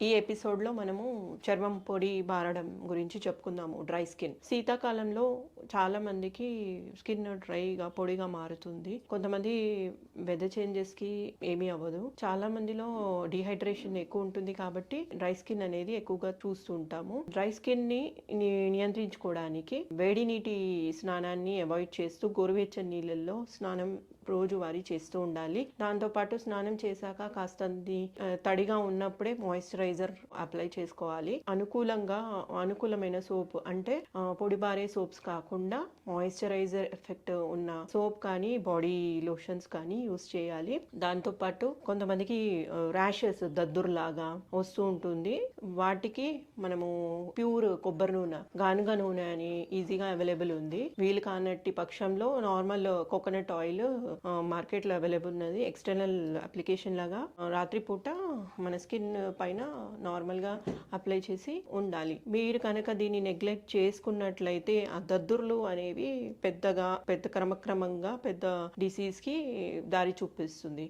ఈ ఎపిసోడ్లో మనము చర్మం పొడి బారడం గురించి చెప్పుకుందాము డ్రై స్కిన్. శీతాకాలంలో చాలా మందికి స్కిన్ డ్రైగా పొడిగా మారుతుంది. కొంతమంది వెదర్ చేంజెస్కి ఏమీ అవ్వదు. చాలా మందిలో డిహైడ్రేషన్ ఎక్కువ ఉంటుంది కాబట్టి డ్రై స్కిన్ అనేది ఎక్కువగా చూస్తూ ఉంటాము. డ్రై స్కిన్ని నియంత్రించుకోవడానికి వేడి నీటి స్నానాన్ని అవాయిడ్ చేస్తూ గోరువెచ్చని నీళ్ళల్లో స్నానం రోజువారీ చేస్తూ ఉండాలి. దాంతో పాటు స్నానం చేశాక కాస్త తడిగా ఉన్నప్పుడే మాయిశ్చరైజ్ మాయిశ్చరైజర్ అప్లై చేసుకోవాలి. అనుకూలంగా అనుకూలమైన సోప్ అంటే పొడిబారే సోప్స్ కాకుండా మాయిశ్చరైజర్ ఎఫెక్ట్ ఉన్న సోప్ కానీ బాడీ లోషన్స్ కానీ యూస్ చేయాలి. దాంతో పాటు కొంతమందికి ర్యాషెస్ దద్దుర్లాగా వస్తూ ఉంటుంది. వాటికి మనము ప్యూర్ కొబ్బరి నూనె గానుగ నూనె అని ఈజీగా అవైలబుల్ ఉంది. వీలు కానట్టి పక్షంలో నార్మల్ కోకోనట్ ఆయిల్ మార్కెట్లో అవైలబుల్ ఉన్నది. ఎక్స్టర్నల్ అప్లికేషన్ లాగా రాత్రిపూట మన స్కిన్ పైన నార్మల్గా అప్లై చేసి ఉండాలి. మీరు కనుక దీన్ని నెగ్లెక్ట్ చేసుకున్నట్లయితే ఆ దద్దుర్లు అనేవి పెద్దగా పెద్ద క్రమక్రమంగా పెద్ద డిసీజ్కి దారి చూపిస్తుంది.